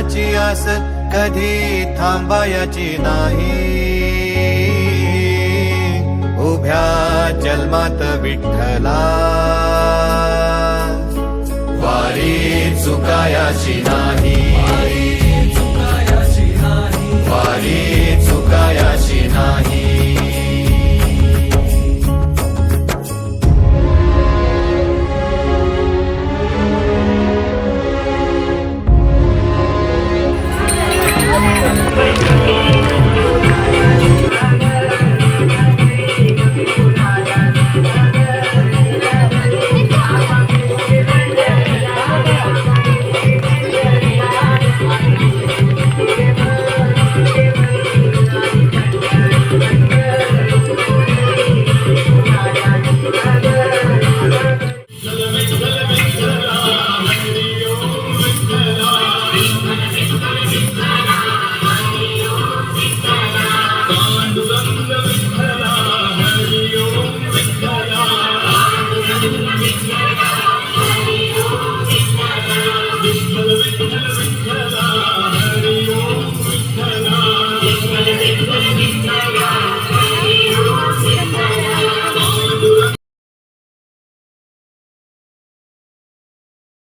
दर्शनाची आस कधी थांबायची नाही. उभ्या जन्मात विठ्ठला. वारी चुकायाची नाही. Hare Krishna